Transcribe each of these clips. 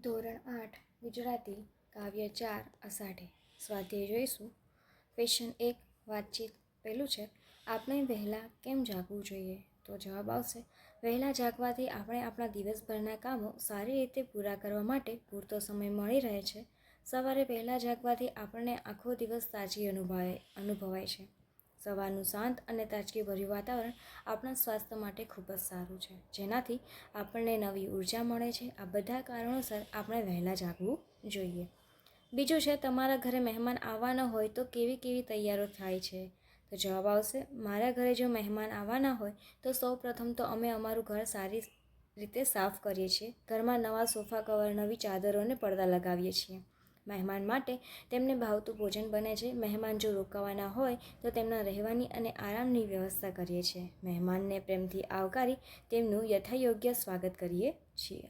ધોરણ આઠ, ગુજરાતી કાવ્ય ચાર અષાઢે. સ્વાધ્યાય જોઈશું. ક્વેશ્ચન એક, વાતચીત. પહેલું છે, આપણે વહેલા કેમ જાગવું જોઈએ? તો જવાબ આવશે, વહેલા જાગવાથી આપણે આપણા દિવસભરના કામો સારી રીતે પૂરા કરવા માટે પૂરતો સમય મળી રહે છે. સવારે વહેલા જાગવાથી આપણને આખો દિવસ તાજી અનુભવાય અનુભવાય છે. સવારનું શાંત અને તાજગીભર્યું વાતાવરણ આપણા સ્વાસ્થ્ય માટે ખૂબ જ સારું છે. જેનાથી આપણને નવી ઊર્જા મળે છે. આ બધા કારણોસર આપણે વહેલા જાગવું જોઈએ. બીજું છે, તમારા ઘરે મહેમાન આવવાના હોય તો કેવી કેવી તૈયારો થાય છે? તો જવાબ આવશે, મારા ઘરે જો મહેમાન આવવાના હોય તો સૌ પ્રથમ તો અમે અમારું ઘર સારી રીતે સાફ કરીએ છીએ. ઘરમાં નવા સોફા કવર, નવી ચાદરો અને પડદા લગાવીએ છીએ. મહેમાન માટે તેમને ભાવતું ભોજન બને છે. મહેમાન જો રોકાવાના હોય તો તેમના રહેવાની અને આરામની વ્યવસ્થા કરીએ છીએ. મહેમાનને પ્રેમથી આવકારી તેમનું યથાયોગ્ય સ્વાગત કરીએ છીએ.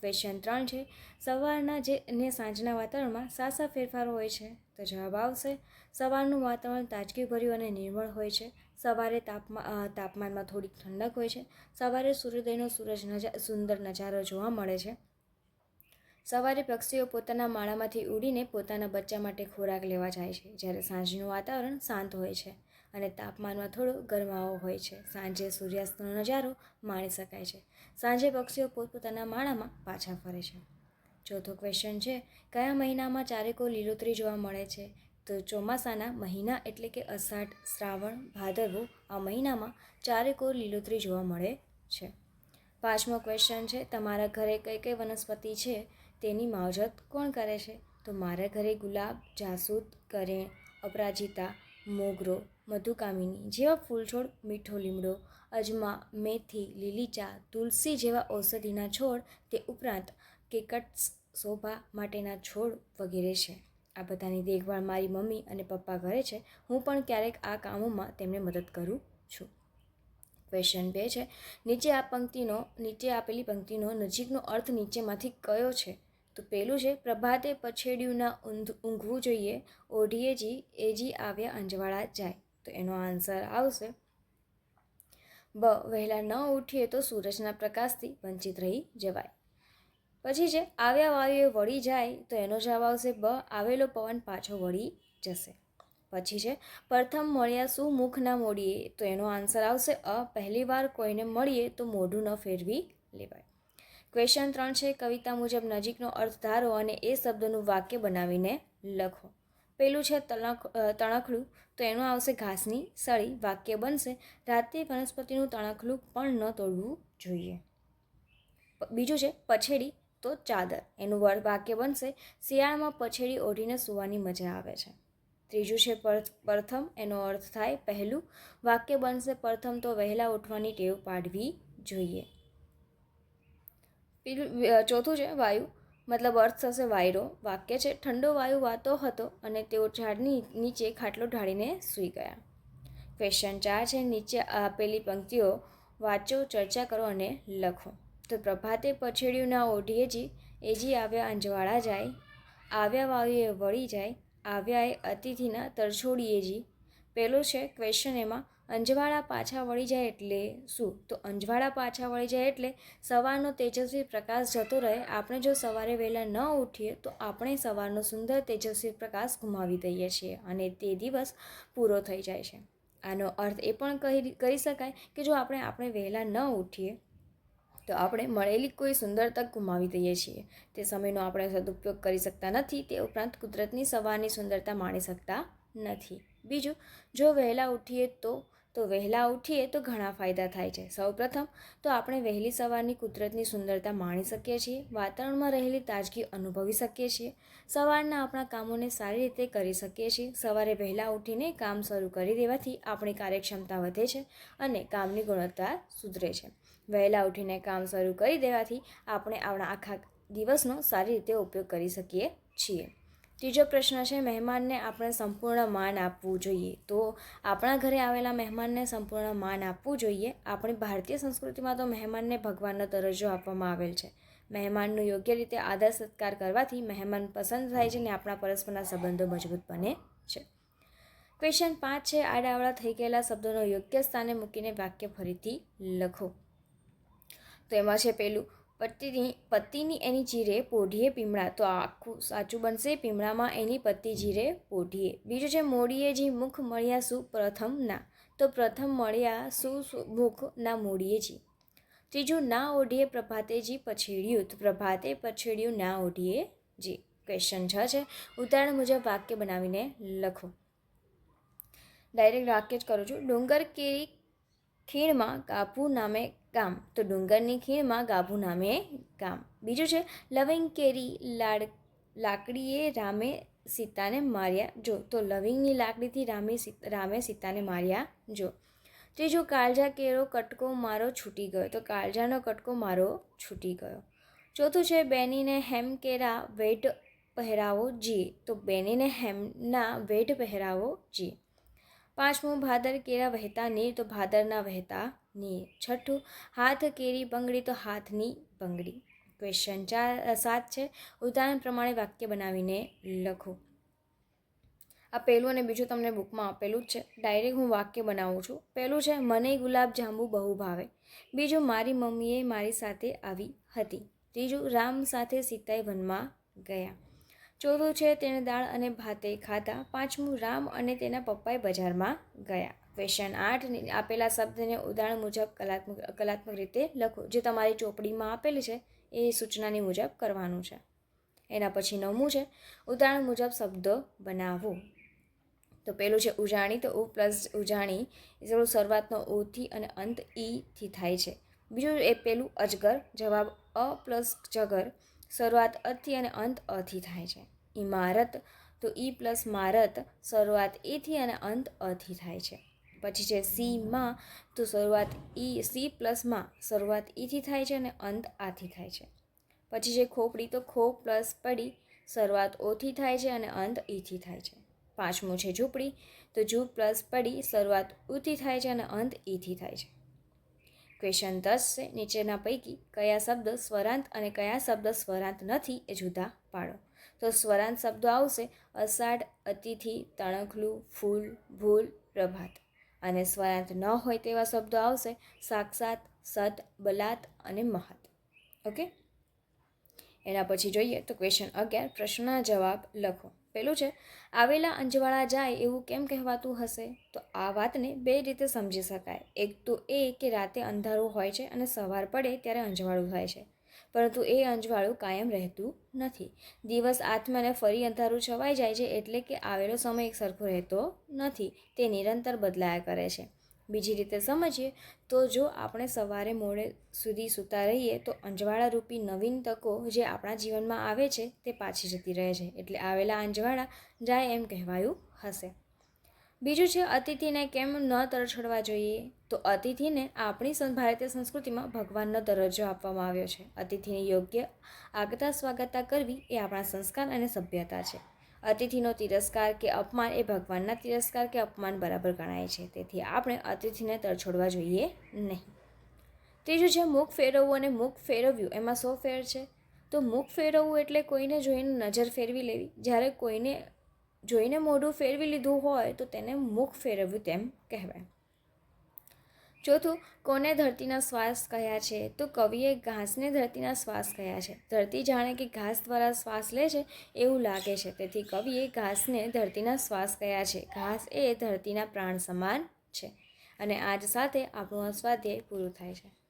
ક્વેશ્ચન ત્રણ છે. સવારના જે અને સાંજના વાતાવરણમાં સાસા ફેરફારો હોય છે? તો જવાબ આવશે. સવારનું વાતાવરણ તાજગીભર્યું અને નિર્મળ હોય છે. સવારે તાપમાન તાપમાનમાં થોડીક ઠંડક હોય છે. સવારે સૂર્યોદયનો સૂરજ નજા, સુંદર નજારો જોવા મળે છે. સવારે પક્ષીઓ પોતાના માળામાંથી ઉડીને પોતાના બચ્ચા માટે ખોરાક લેવા જાય છે. જ્યારે સાંજનું વાતાવરણ શાંત હોય છે અને તાપમાનમાં થોડો ગરમાવો હોય છે. સાંજે સૂર્યાસ્તનો નજારો માણી શકાય છે. સાંજે પક્ષીઓ પોતપોતાના માળામાં પાછા ફરે છે. ચોથો ક્વેશ્ચન છે, કયા મહિનામાં ચારેકો લીલોતરી જોવા મળે છે? તો ચોમાસાના મહિના એટલે કે અષાઢ, શ્રાવણ, ભાદરવો આ મહિનામાં ચારેકો લીલોતરી જોવા મળે છે. પાંચમો ક્વેશ્ચન છે, તમારા ઘરે કઈ કઈ વનસ્પતિ છે? તેની માવજત કોણ કરે છે? તો મારા ઘરે ગુલાબ, જાસૂદ કરેણ અપરાજિતા, મોગરો, મધુકામિની જેવા ફૂલછોડ, મીઠો લીમડો, અજમા, મેથી લીલી ચા તુલસી જેવા ઔષધિના છોડ, તે ઉપરાંત કેકટ્સ, શોભા માટેના છોડ વગેરે છે. આ બધાની દેખભાળ મારી મમ્મી અને પપ્પા કરે છે. હું પણ ક્યારેક આ કામોમાં તેમને મદદ કરું છું. ક્વેશ્ચન બે છે. નીચે આ પંક્તિનો, નીચે આપેલી પંક્તિનો નજીકનો અર્થ નીચેમાંથી કયો છે? તો પહેલું છે, પ્રભાતે પછેડિયું ના ઊંઘ ઊંઘવું જોઈએ. ઓઢીએ જી એજી આવ્યા અંજવાળા જાય. તો એનો આન્સર આવશે. બ, વહેલા ન ઉઠીએ તો સૂરજના પ્રકાશથી વંચિત રહી જવાય. પછી છે, આવ્યા વાયુએ વળી જાય. તો એનો જવાબ આવશે, બ, આવેલો પવન પાછો વળી જશે. પછી છે, પ્રથમ મળ્યા શું મુખ ના મોડીએ? તો એનો આન્સર આવશે, અ પહેલી વાર કોઈને મળીએ તો મોઢું ન ફેરવી લેવાય. ક્વેશ્ચન ત્રણ છે, કવિતા મુજબ નજીકનો અર્થ ધારો અને એ શબ્દનું વાક્ય બનાવીને લખો. પેલું છે તણખ તણખલું તો એનું આવશે ઘાસની સળી. વાક્ય બનશે, રાતે વનસ્પતિનું તણખલું પણ ન તોડવું જોઈએ. બીજું છે, પછેડી, તો ચાદર. એનું વર્, વાક્ય બનશે, શિયાળામાં પછેડી ઓઢીને સૂવાની મજા આવે છે. ત્રીજું છે પ્રથમ, એનો અર્થ થાય પહેલું. વાક્ય બનશે, પ્રથમ તો વહેલા ઉઠવાની ટેવ પાડવી જોઈએ. પેલું ચોથું છે, વાયુ. મતલબ અર્થ થશે વાયરો. વાક્ય છે, ઠંડો વાયુ વાતો હતો અને તેઓ ઝાડની નીચે ખાટલો ઢાળીને સૂઈ ગયા. ક્વેશ્ચન ચાર છે, નીચે આપેલી પંક્તિઓ વાંચો, ચર્ચા કરો અને લખો. તો પ્રભાતે પછેડિયું, ના ઓઢીએ જી એજી આવ્યા અંજવાળા જાય. આવ્યા વાયુએ વળી જાય. આવ્યા એ અતિથિના તરછોડીએ જી પેલો છે ક્વેશ્ચન એમાં અંજવાળા પાછા વળી જાય એટલે શું? તો અંજવાળા પાછા વળી જાય એટલે સવારનો તેજસ્વી પ્રકાશ જતો રહે. આપણે જો સવારે વહેલા ન ઉઠીએ તો આપણે સવારનો સુંદર તેજસ્વી પ્રકાશ ગુમાવી દઈએ છીએ અને તે દિવસ પૂરો થઈ જાય છે. આનો અર્થ એ પણ કહી, કરી શકાય કે જો આપણે આપણે વહેલા ન ઉઠીએ તો આપણે મળેલી કોઈ સુંદર તક ગુમાવી દઈએ છીએ. તે સમયનો આપણે સદુપયોગ કરી શકતા નથી. તે ઉપરાંત કુદરતની સવારની સુંદરતા માણી શકતા નથી. બીજું, જો વહેલા ઉઠીએ તો તો વહેલા ઉઠીએ તો ઘણા ફાયદા થાય છે. સૌપ્રથમ તો આપણે વહેલી સવારની કુદરતની સુંદરતા માણી શકીએ છીએ, વાતાવરણમાં રહેલી તાજગી અનુભવી શકીએ છીએ, સવારના આપણા કામોને સારી રીતે કરી શકીએ છીએ, સવારે વહેલા ઉઠીને કામ શરૂ કરી દેવાથી આપણી કાર્યક્ષમતા વધે છે અને કામની ગુણવત્તા સુધરે છે. વહેલા ઉઠીને કામ શરૂ કરી દેવાથી આપણે આપણા આખા દિવસનો સારી રીતે ઉપયોગ કરી શકીએ છીએ. ત્રીજો પ્રશ્ન છે, મહેમાનને આપણે સંપૂર્ણ માન આપવું જોઈએ. તો આપણા ઘરે આવેલા મહેમાનને સંપૂર્ણ માન આપવું જોઈએ. આપણી ભારતીય સંસ્કૃતિમાં તો મહેમાનને ભગવાનનો દરજ્જો આપવામાં આવેલ છે. મહેમાનનું યોગ્ય રીતે આદર સત્કાર કરવાથી મહેમાન પસંદ થાય છે અને આપણા પરસ્પરના સંબંધો મજબૂત બને છે. ક્વેશ્ચન પાંચ છે આડાવડા થઈ ગયેલા શબ્દોનો યોગ્ય સ્થાને મૂકીને વાક્ય ફરીથી લખો. તો એમાં છે પેલું પતિની પતિની એની જીરે પોઢીએ પીમળા. તો આખું સાચું બનશે પીમળામાં એની પતિ જીરે પોઢીએ. બીજું છે મોડીએ જી મુખ મળ્યા સુ પ્રથમ ના. તો પ્રથમ મળ્યા સુ મુખ ના મોડીએ જી. ત્રીજું ના ઓઢીએ પ્રભાતેજી પછેડ્યું. તો પ્રભાતે પછેડ્યું ના ઓઢીએ જી. ક્વેશ્ચન છ છે. ઉદાહરણ મુજબ વાક્ય બનાવીને લખો. ડાયરેક્ટ વાક્ય જ કરું છું. ડુંગર કેરી ખીણમાં ગાભુ નામે ગામ. તો ડુંગરની ખીણમાં ગાભુ નામે ગામ. બીજું છે લવિંગ કેરી લાડ, લાકડીએ રામે સીતાને માર્યા જો. તો લવિંગની લાકડીથી રામે રામે સીતાને માર્યા જો. ત્રીજું કાળજા કેરો કટકો મારો છૂટી ગયો. તો કાળજાનો કટકો મારો છૂટી ગયો. ચોથું છે, બેનીને હેમ કેરા વેટ પહેરાવો જી. તો બેનીને હેમના વેટ પહેરાવો જી. પાંચમું, ભાદર કેરા વહેતા નીર તો ભાદરના વહેતા નીર. છઠ્ઠું, હાથ કેરી બંગડી તો હાથની બંગડી. ક્વેશ્ચન ચાર સાત છે. ઉદાહરણ પ્રમાણે વાક્ય બનાવીને લખો. આ પહેલું અને બીજું તમને બુકમાં આપેલું જ છે. ડાયરેક્ટ હું વાક્ય બનાવું છું. પહેલું છે, મને ગુલાબ જાંબુ બહુ ભાવે. બીજું, મારી મમ્મીએ મારી સાથે આવી હતી. ત્રીજું, રામ સાથે સીતાઈ વનમાં ગયા. ચોથું છે, તેણે દાળ અને ભાતે ખાધા. પાંચમું, રામ અને તેના પપ્પાએ બજારમાં ગયા. ક્વેશ્ચન આઠ આપેલા શબ્દને ઉદાહરણ મુજબ કલાત્મક કલાત્મક રીતે લખો. જે તમારી ચોપડીમાં આપેલી છે, એ સૂચનાની મુજબ કરવાનું છે. એના પછી નવમું છે, ઉદાહરણ મુજબ શબ્દો બનાવો. તો પેલું છે, ઉજાણી. તો ઉ પ્લસ ઉજાણી એ શરૂઆતનો ઓથી અને અંત ઈથી થાય છે. બીજું એ પેલું અજગર, જવાબ અ પ્લસ જગર. શરૂઆત અથી અને અંત અથી થાય છે. ઇમારત તો ઈ પ્લસ મારત, શરૂઆત એથી અને અંત અથી થાય છે. પછી છે સી માં, તો શરૂઆત ઈ, સી પ્લસમાં શરૂઆત ઈથી થાય છે અને અંત આથી થાય છે. પછી છે ખોપડી, તો ખો પ્લસ પડી, શરૂઆત ઓથી થાય છે અને અંત ઈથી થાય છે. પાંચમું છે ઝૂંપડી, તો ઝૂ પ્લસ પડી, શરૂઆત ઉથી થાય છે અને અંત ઈથી થાય છે. ક્વેશ્ચન દસ છે, નીચેના પૈકી કયા શબ્દ સ્વરાંત અને કયા શબ્દ સ્વરાંત નથી એ જુદા પાડો. તો સ્વરાંત શબ્દો આવશે અષાઢ, અતિથિ, તણખલું, ફૂલ, ભૂલ, પ્રભાત. અને સ્વરાંત ન હોય તેવા શબ્દો આવશે સાક્ષાત, સત, બલાત અને મહત. ઓકે? એના પછી જોઈએ તો ક્વેશ્ચન અગિયાર પ્રશ્નના જવાબ લખો. પેલું છે, આવેલા અંજવાળા જાય એવું કેમ કહેવાતું હશે? તો આ વાતને બે રીતે સમજી શકાય. એક તો એ કે રાતે અંધારું હોય છે અને સવાર પડે ત્યારે અંજવાળું થાય છે. પરંતુ એ અંજવાળું કાયમ રહેતું નથી. દિવસ આત્માને ફરી અંધારું છવાઈ જાય છે એટલે કે આવેલો સમય એક સરખો રહેતો નથી. તે નિરંતર બદલાયા કરે છે. બીજી રીતે સમજીએ તો જો આપણે સવારે મોડે સુધી સૂતા રહીએ તો અંજવાળા રૂપી નવીન તકો જે આપણા જીવનમાં આવે છે તે પાછી જતી રહે છે. એટલે આવેલા અંજવાળા જાય એમ કહેવાયું હશે. બીજું છે અતિથિને કેમ ન તરછડવા જોઈએ? તો અતિથિને આપણી ભારતીય સંસ્કૃતિમાં ભગવાનનો દરજ્જો આપવામાં આવ્યો છે. અતિથિને યોગ્ય આગતા સ્વાગતા કરવી એ આપણા સંસ્કાર અને સભ્યતા છે. અતિથિનો તિરસ્કાર કે અપમાન એ ભગવાનના તિરસ્કાર કે અપમાન બરાબર ગણાય છે. તેથી આપણે અતિથિને તરછોડવા જોઈએ નહીં. ત્રીજું છે મુખ ફેરવવું અને મુખ ફેરવ્યું. એમાં સો ફેર છે? તો મુખ ફેરવવું એટલે કોઈને જોઈને નજર ફેરવી લેવી. જ્યારે કોઈને જોઈને મોઢું ફેરવી લીધું હોય તો તેને મુખ ફેરવ્યું તેમ કહેવાય. ચોથું, કોને ધરતીના શ્વાસ કહ્યા છે? તો કવિએ ઘાસને ધરતીના શ્વાસ કહ્યા છે? ધરતી જાણે કે ઘાસ દ્વારા શ્વાસ લે છે એવું લાગે છે. તેથી કવિએ ઘાસને ધરતીના શ્વાસ કહ્યા છે? ઘાસ એ ધરતીના પ્રાણ સમાન છે અને આજ સાથે આપણું સ્વાધ્યાય પૂરું થાય છે.